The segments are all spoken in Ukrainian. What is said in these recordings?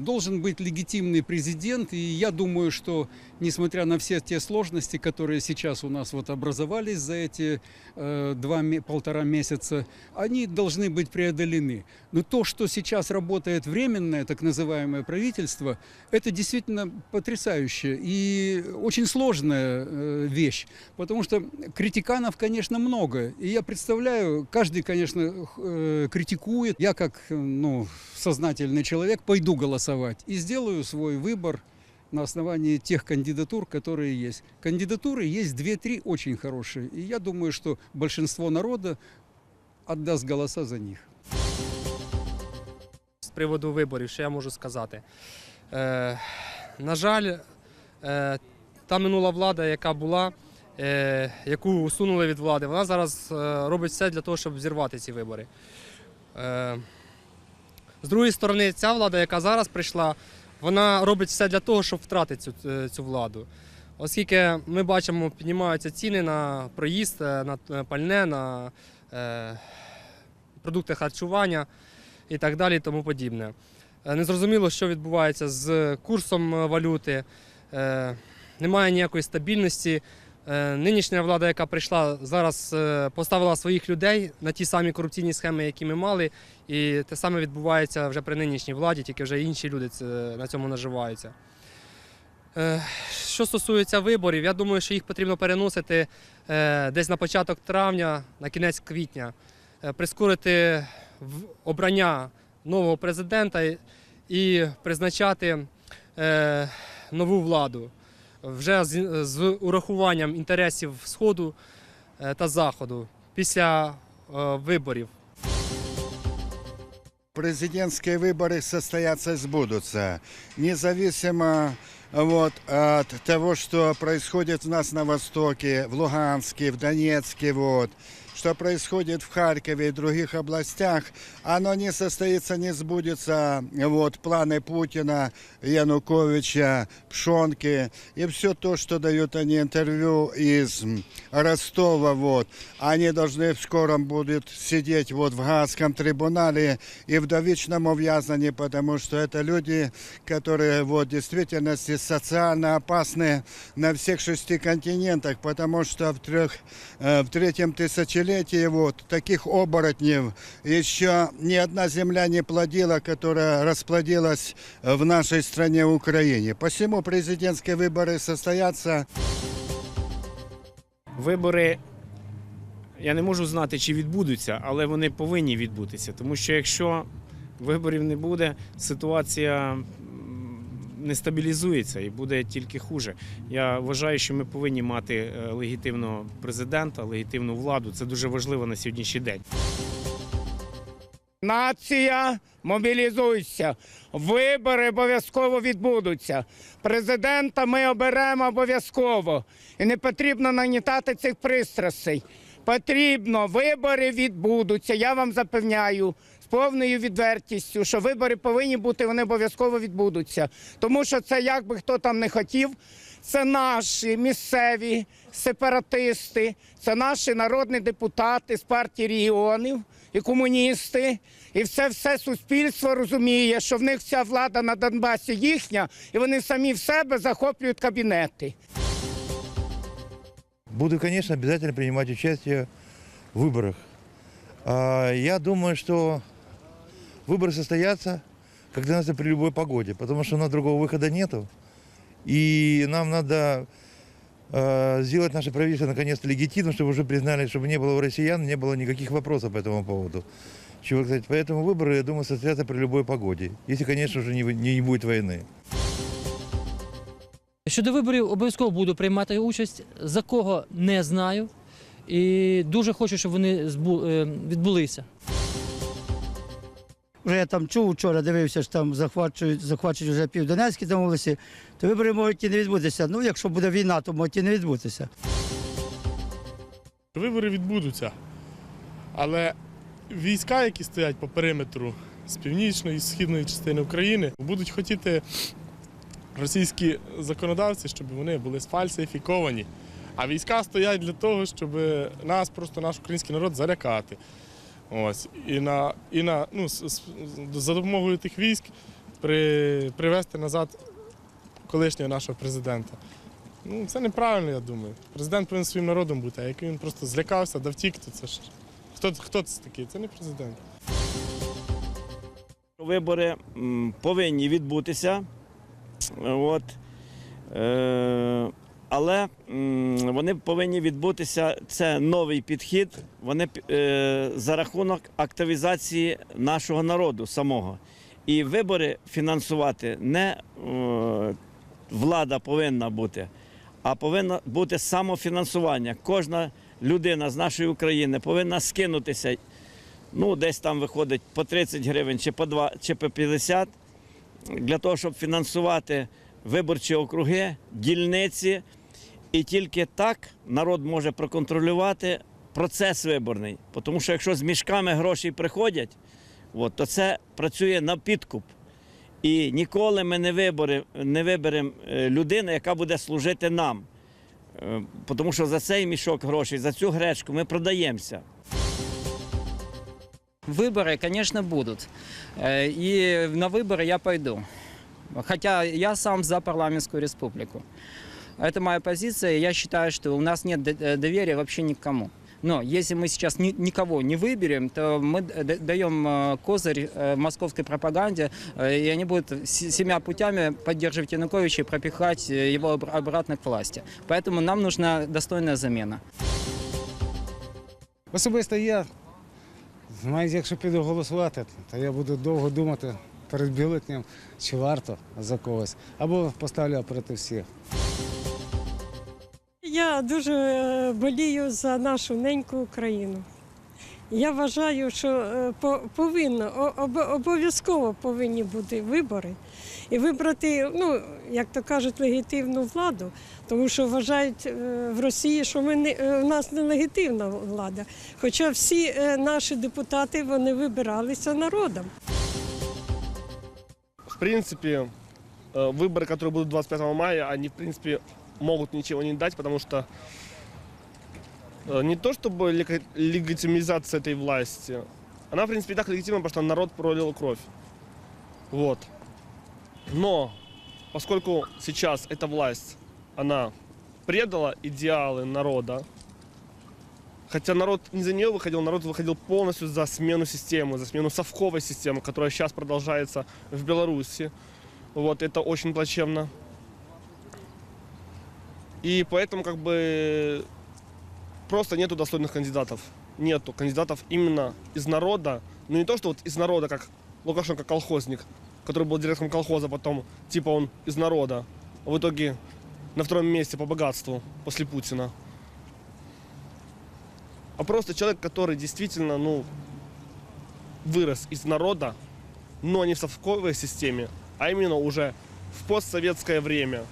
Должен быть легитимный президент, и я думаю, что несмотря на все те сложности, которые сейчас у нас вот образовались за эти э, два, полтора месяца, они должны быть преодолены. Но то, что сейчас работает временное, так называемое правительство, это действительно потрясающе и очень сложная э, вещь, потому что критиканов, конечно, много. И я представляю, каждый, конечно, э, критикует. Я как э, ну, сознательный человек пойду голосовать и сделаю свой выбор на основании тех кандидатур, которые есть. Кандидатуры есть две-три очень хорошие. И я думаю, что большинство народа отдаст голоса за них. З приводу виборів, що я можу сказати. Е, на жаль, е, та минула влада, яка була, е, яку усунули від влади, вона зараз е, робить все для того, щоб зірвати ці вибори. Е, з другої сторони, ця влада, яка зараз прийшла, вона робить все для того, щоб втратити цю, е, цю владу. Оскільки ми бачимо, піднімаються ціни на проїзд, е, на е, пальне, на е, продукти харчування і так далі, і тому подібне. Незрозуміло, що відбувається з курсом валюти, е, немає ніякої стабільності. Е, Нинішня влада, яка прийшла, зараз е, поставила своїх людей на ті самі корупційні схеми, які ми мали, і те саме відбувається вже при нинішній владі, тільки вже інші люди на цьому наживаються. Е, Що стосується виборів, я думаю, що їх потрібно переносити десь на початок травня, на кінець квітня, прискорити обрання нового президента і- призначати нову владу вже з, з урахуванням інтересів Сходу е, та Заходу після е, виборів. Президентские выборы состоятся и сбудутся. Независимо вот, от того, что происходит у нас на Востоке, в Луганске, в Донецке, вот, что происходит в Харькове и других областях, оно не состоится, не сбудется. Вот, планы Путина, Януковича, Пшонки и все то, что дают они интервью из Ростова, вот, они должны в скором будут сидеть вот в Гаагском трибунале и в довечном увязнании, потому что это люди, которые вот в действительности социально опасны на всех шести континентах, потому что в, трех, э, в третьем тысячелетии вот таких оборотней еще ни одна земля не плодила, которая расплодилась в нашей стране Украине. Посему президентские выборы состоятся Вибори я не можу знати, чи відбудуться, але вони повинні відбутися. Тому що якщо виборів не буде, ситуація не стабілізується і буде тільки хуже. Я вважаю, що ми повинні мати е, легітимного президента, легітимну владу. Це дуже важливо на сьогоднішній день. Нація, мобілізуйся. Вибори обов'язково відбудуться. Президента ми оберемо обов'язково. І не потрібно нагнітати цих пристрастей. Потрібно, вибори відбудуться. Я вам запевняю повною відвертістю, що вибори повинні бути, вони обов'язково відбудуться. Тому що це, як би хто там не хотів, це наші місцеві сепаратисти, це наші народні депутати з партії регіонів і комуністи. І все все суспільство розуміє, що в них вся влада на Донбасі їхня, і вони самі в себе захоплюють кабінети. Буду, конечно, обязательно принимать участие в выборах. Я думаю, что выборы состоятся, когда надо при любой погоде, потому что у нас другого выхода нету. И нам надо э, сделать наше правительство наконец-то легитимным, чтобы уже признали, чтобы не было у россиян, не было никаких вопросов по этому поводу. Чего, кстати, поэтому выборы, я думаю, состоятся при любой погоде. Если, конечно, уже не, вы- не будет войны. Щодо виборів обов'язково буду приймати участь, за кого не знаю. І дуже хочу, щоб вони збу- е, відбулися. Вже я там чув вчора, дивився, що там захвачують, захвачують вже півдонецькі там вулиці, то вибори можуть і не відбутися. Ну, якщо буде війна, то можуть і не відбутися. Вибори відбудуться, але війська, які стоять по периметру з північної і східної частини України, будуть хотіти російські законодавці, щоб вони були сфальсифіковані. А війська стоять для того, щоб нас, просто наш український народ, залякати. Ось. І на, і на, ну, за допомогою тих військ при, привести назад колишнього нашого президента. Ну, це неправильно, я думаю. Президент повинен своїм народом бути, а як він просто злякався, да втік, то це ж. Хто, хто це такий? Це не президент. Вибори повинні відбутися. От. Е, але вони повинні відбутися. Це новий підхід. Вони е, за рахунок активізації нашого народу самого. І вибори фінансувати не е, влада повинна бути, а повинно бути самофінансування. Кожна людина з нашої України повинна скинутися ну, десь там виходить по 30 гривень чи по 2, чи по 50, для того, щоб фінансувати виборчі округи, дільниці. І тільки так народ може проконтролювати процес виборний. Тому що якщо з мішками грошей приходять, от, то це працює на підкуп. І ніколи ми не, вибори, не виберемо е, людину, яка буде служити нам. Е, Тому що за цей мішок грошей, за цю гречку ми продаємося. Выборы, конечно, будут. Э, И на выборы я пойду. Хотя я сам за парламентскую республику. Это моя позиция. и Я считаю, что у нас нет д- э, доверия вообще никому. Но если мы сейчас ни- никого не выберем, то мы д- д- даем э, козырь э, московской пропаганде, э, и они будут с- семя путями поддерживать Януковича и пропихать э, его обр- обратно к власти. Поэтому нам нужна достойная замена. Особисто я, навіть якщо піду голосувати, то я буду довго думати перед бюлетнем, чи варто за когось, або поставлю проти всіх. Я дуже е, болію за нашу неньку Україну. Я вважаю, що е, по- повинно, о- об- обов'язково повинні бути вибори і вибрати, ну, як то кажуть, легітимну владу, тому що вважають е, в Росії, що ми не, е, у нас нелегітимна влада. Хоча всі е, наші депутати вони вибиралися народом. В принципе, э, выборы, которые будут 25 мая, они, в принципе, Могут ничего не дать, потому что э, не то чтобы легитимизация этой власти, она, в принципе, и так легитимна, потому что народ пролил кровь. Вот. Но, поскольку сейчас эта власть, она предала идеалы народа, хотя народ не за нее выходил, народ выходил полностью за смену системы, за смену совковой системы, которая сейчас продолжается в Беларуси. Вот, это очень плачевно. И поэтому как бы просто нету достойных кандидатов. Нету кандидатов именно из народа. Ну не то, что вот из народа, как Лукашенко колхозник, который был директором колхоза, потом типа он из народа. А в итоге на втором месте по богатству после Путина. А просто человек, который действительно, ну, вырос из народа, но не в совковой системе, а именно уже в постсоветское время.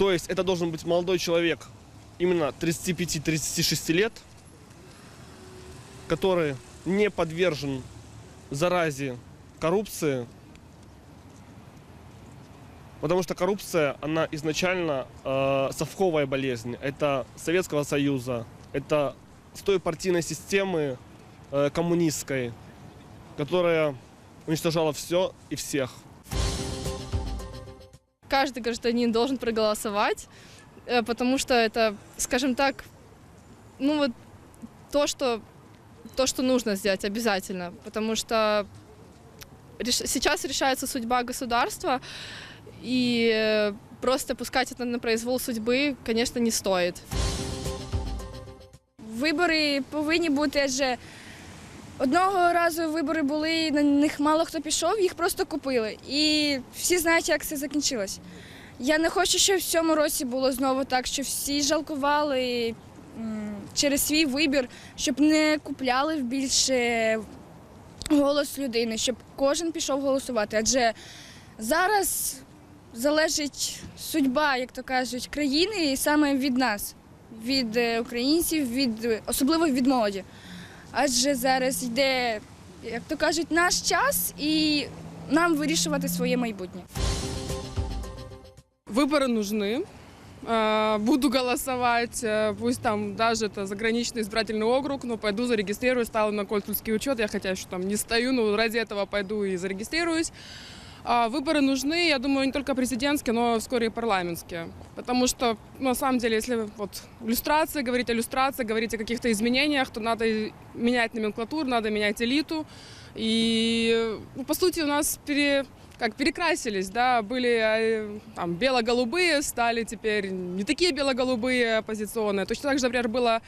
То есть это должен быть молодой человек, именно 35-36 лет, который не подвержен заразе коррупции, потому что коррупция, она изначально э, совковая болезнь. Это Советского Союза, это с той партийной системы э, коммунистской, которая уничтожала все и всех. каждый гражданин должен проголосовать, э, потому что это, скажем так, ну вот то, что, то, что нужно сделать обязательно, потому что реш- сейчас решается судьба государства, и э, просто пускать это на произвол судьбы, конечно, не стоит. Вибори повинні бути, адже одного разу вибори були, на них мало хто пішов, їх просто купили. І всі знають, як це закінчилось. Я не хочу, щоб в цьому році було знову так, що всі жалкували через свій вибір, щоб не купляли більше голос людини, щоб кожен пішов голосувати. Адже зараз залежить судьба, як то кажуть, країни і саме від нас від е, українців, від особливо від молоді Адже зараз йде, як то кажуть, наш час і нам вирішувати своє майбутнє. Выборы нужны, э, буду голосовать, э, пусть там даже это заграничный избирательный округ, но пойду зарегистрируюсь, стала на консульский учет, я хотя еще там не стою, но ради этого пойду и зарегистрируюсь. А Выборы нужны, я думаю, не только президентские, но вскоре и парламентские. Потому что, ну, на самом деле, если вот иллюстрация, говорить о иллюстрации, говорить о каких-то изменениях, то надо и менять номенклатуру, надо менять элиту. И, ну, по сути, у нас пере, как перекрасились, да, были э, там бело-голубые, стали теперь не такие бело-голубые оппозиционные. Точно так же, например, было,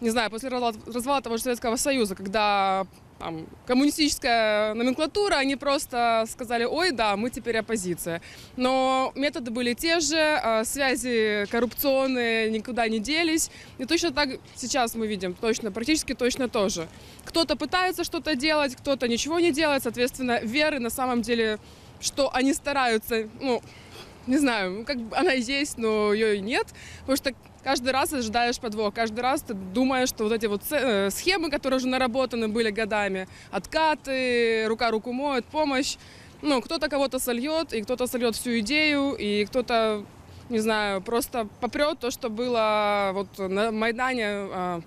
не знаю, после развала, развала того же Советского Союза, когда там, коммунистическая номенклатура, они просто сказали, ой, да, мы теперь оппозиция. Но методы были те же, а, связи коррупционные никуда не делись. И точно так сейчас мы видим, точно, практически точно тоже. Кто-то пытается что-то делать, кто-то ничего не делает, соответственно, веры на самом деле, что они стараются, ну, не знаю, ну, как бы она есть, но ее и нет, потому что каждый раз ожидаешь подвох, каждый раз ты думаешь, что вот эти вот э, схемы, которые уже наработаны были годами, откаты, рука руку моет, помощь, ну, кто-то кого-то сольет, и кто-то сольет всю идею, и кто-то, не знаю, просто попрет то, что было вот на Майдане а,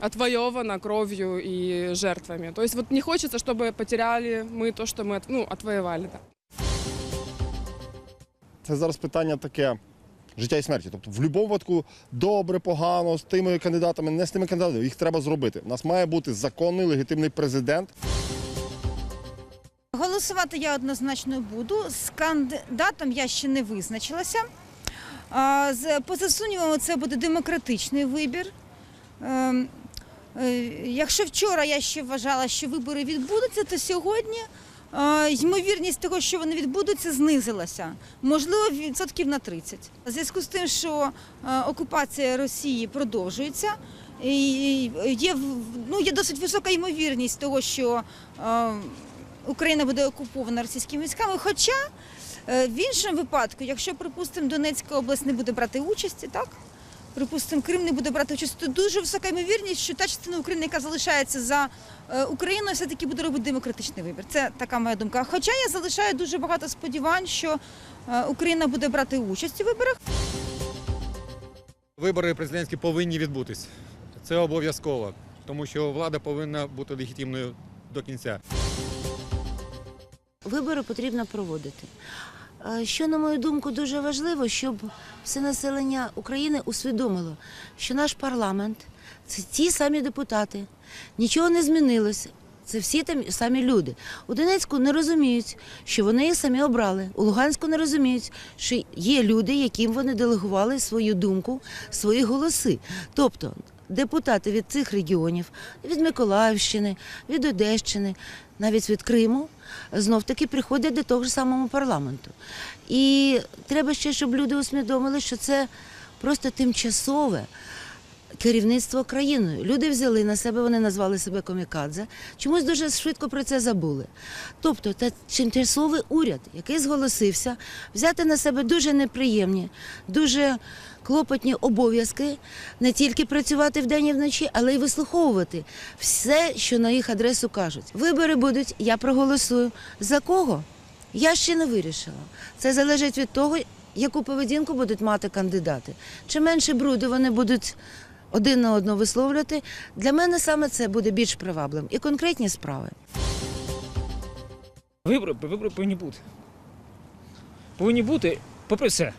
отвоевано кровью и жертвами. То есть вот не хочется, чтобы потеряли мы то, что мы ну, отвоевали. Да. Це зараз питання таке життя і смерті. Тобто, в будь-якому випадку добре, погано, з тими кандидатами, не з тими кандидатами, їх треба зробити. У нас має бути законний легітимний президент. Голосувати я однозначно буду. З кандидатом я ще не визначилася. Поза сумнівами, це буде демократичний вибір. Ем, е, Якщо вчора я ще вважала, що вибори відбудуться, то сьогодні ймовірність того, що вони відбудуться, знизилася. Можливо, відсотків на 30. У зв'язку з тим, що е, окупація Росії продовжується, і є, ну, є досить висока ймовірність того, що е, Україна буде окупована російськими військами. Хоча е, в іншому випадку, якщо, припустимо, Донецька область не буде брати участі, так? Припустимо, Крим не буде брати участь, то дуже висока ймовірність, що та частина України, яка залишається за е, Україною, все-таки буде робити демократичний вибір. Це така моя думка. Хоча я залишаю дуже багато сподівань, що е, Україна буде брати участь у виборах. Вибори президентські повинні відбутись. Це обов'язково, тому що влада повинна бути легітимною до кінця. Вибори потрібно проводити. Що, на мою думку, дуже важливо, щоб все населення України усвідомило, що наш парламент це ті самі депутати, нічого не змінилось. Це всі там самі люди. У Донецьку не розуміють, що вони їх самі обрали. У Луганську не розуміють, що є люди, яким вони делегували свою думку, свої голоси. Тобто депутати від цих регіонів, від Миколаївщини, від Одещини, навіть від Криму, знов таки приходять до того ж самого парламенту. І треба ще, щоб люди усвідомили, що це просто тимчасове керівництво країною. Люди взяли на себе, вони назвали себе комікадзе. Чомусь дуже швидко про це забули. Тобто, це тимчасовий уряд, який зголосився взяти на себе дуже неприємні, дуже клопотні обов'язки не тільки працювати вдень і вночі, але й вислуховувати все, що на їх адресу кажуть. Вибори будуть, я проголосую. За кого? Я ще не вирішила. Це залежить від того, яку поведінку будуть мати кандидати. Чим менше бруду вони будуть один на одного висловлювати, для мене саме це буде більш привабливим. І конкретні справи. Вибори, вибори повинні бути. Повинні бути, попри все.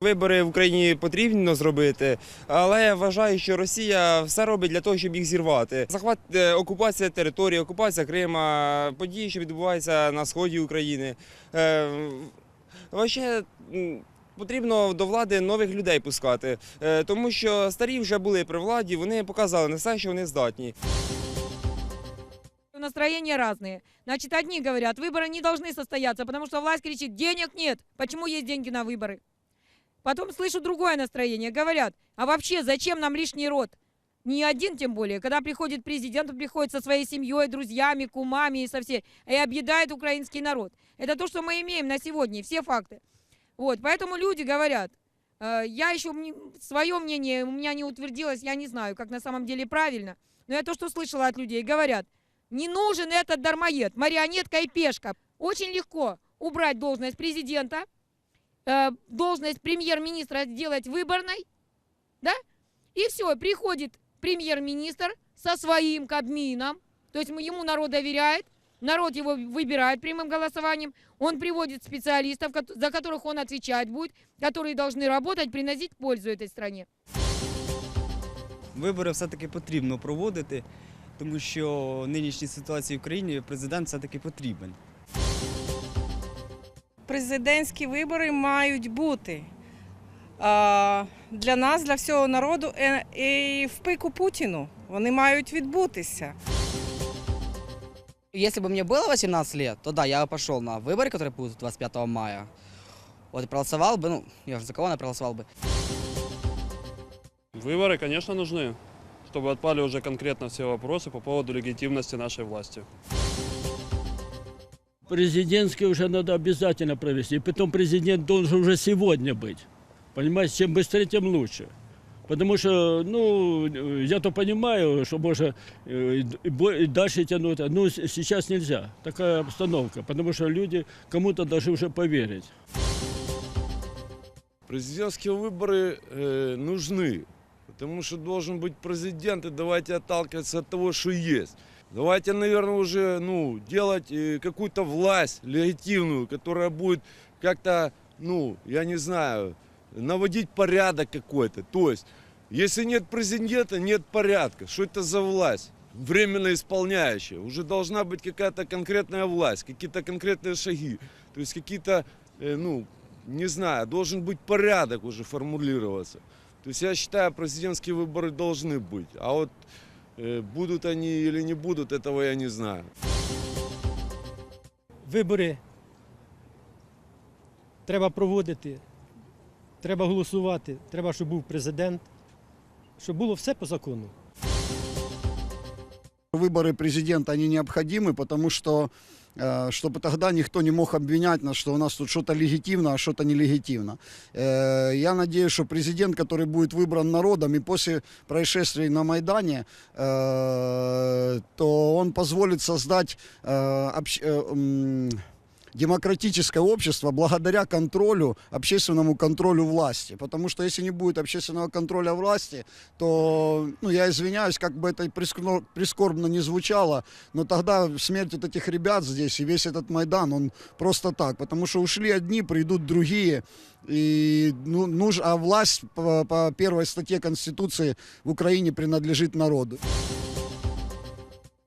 Вибори в Україні потрібно зробити, але я вважаю, що Росія все робить для того, щоб їх зірвати. Захват, е, окупація території, окупація Крима, події, що відбуваються на сході України. Е, Вообще м, потрібно до влади нових людей пускати, е, тому що старі вже були при владі, вони показали на все, що вони здатні. Настроения разные. Значит, одни говорят, выборы не должны состояться, потому что власть кричит, денег нет. Почему есть деньги на выборы? Потом слышу другое настроение. Говорят, а вообще зачем нам лишний род? Не один тем более. Когда приходит президент, он приходит со своей семьей, друзьями, кумами и со всей, и объедает украинский народ. Это то, что мы имеем на сегодня, все факты. Вот, поэтому люди говорят, э, я еще свое мнение у меня не утвердилось, я не знаю, как на самом деле правильно, но я то, что слышала от людей, говорят, не нужен этот дармоед, марионетка и пешка. Очень легко убрать должность президента э, должность премьер-министра сделать выборной, да? И все, приходит премьер-министр со своим кабмином, то есть ему народ доверяет, народ его выбирает прямым голосованием, он приводит специалистов, кот- за которых он отвечать будет, которые должны работать, приносить пользу этой стране. Вибори все-таки потрібно проводити, тому що в нинішній ситуації в країні президент все-таки потрібен. Президентські вибори мають бути а, для нас, для всього народу е, і в пику Путіну. Вони мають відбутися. Если бы мне было 18 лет, то да, я бы пошел на выборы, которые будут 25 мая. Вот и проголосовал бы, ну, я же за кого я проголосовал бы. Выборы, конечно, нужны, чтобы отпали уже конкретно все вопросы по поводу легитимности нашей власти. Президентские уже надо обязательно провести. И потом президент должен уже сегодня быть. Понимаете, чем быстрее, тем лучше. Потому что, ну, э, я-то понимаю, что можно э, и бо- и дальше тянуть. Но с- сейчас нельзя. Такая обстановка. Потому что люди кому-то должны уже поверить. Президентские выборы э, нужны, потому что должен быть президент, и давайте отталкиваться от того, что есть. Давайте, наверное, уже ну, делать э, какую-то власть легитимную, которая будет как-то, ну, я не знаю, наводить порядок какой-то. То есть, если нет президента, нет порядка. Что это за власть? Временно исполняющая. Уже должна быть какая-то конкретная власть, какие-то конкретные шаги. То есть какие-то, э, ну, не знаю, должен быть порядок уже формулироваться. То есть я считаю, президентские выборы должны быть. А вот будут они или не будут, этого я не знаю. Вибори треба проводити, треба голосувати, треба, щоб був президент, щоб було все по закону. Выборы президента, они необходимы, потому что э, чтобы тогда никто не мог обвинять нас, что у нас тут что-то легитимно, а что-то нелегитимно. Э, Я надеюсь, что президент, который будет выбран народом и после происшествий на Майдане, э, то он позволит создать э, общ- э, м, демократическое общество благодаря контролю, общественному контролю власти. Потому что если не будет общественного контроля власти, то, ну, я извиняюсь, как бы это прискор- прискорбно не звучало, но тогда смерть вот этих ребят здесь и весь этот Майдан, он просто так. Потому что ушли одни, придут другие. И, ну, нуж, а власть по, по первой статье Конституции в Украине принадлежит народу.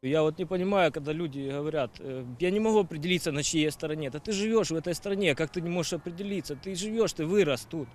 Я вот не понимаю, когда люди говорят, э, я не могу определиться, на чьей я стороне. Да ты живешь в этой стране, как ты не можешь определиться? Ты живешь, ты вырос тут.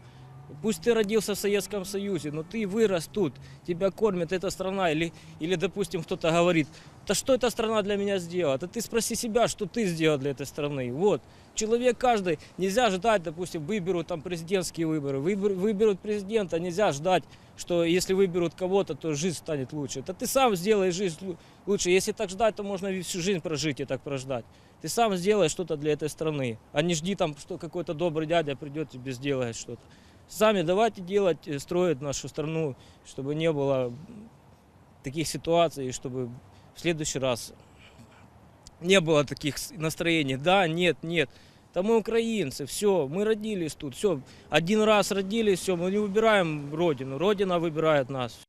Пусть ты родился в Советском Союзе, но ты вырос тут, тебя кормит эта страна. Или, или допустим, кто-то говорит, да что эта страна для меня сделала? Да ты спроси себя, что ты сделал для этой страны. Вот. Человек каждый, нельзя ждать, допустим, выберут там президентские выборы, выбер- выберут президента, нельзя ждать, что если выберут кого-то, то жизнь станет лучше. Да ты сам сделай жизнь лу- лучше. Если так ждать, то можно всю жизнь прожить и так прождать. Ты сам сделай что-то для этой страны, а не жди там, что какой-то добрый дядя придет тебе сделает что-то. Сами давайте делать, э, строить нашу страну, чтобы не было таких ситуаций, чтобы в следующий раз не было таких настроений. Да, нет, нет. Да мы украинцы, все, мы родились тут, все. Один раз родились, все, мы не выбираем родину, родина выбирает нас.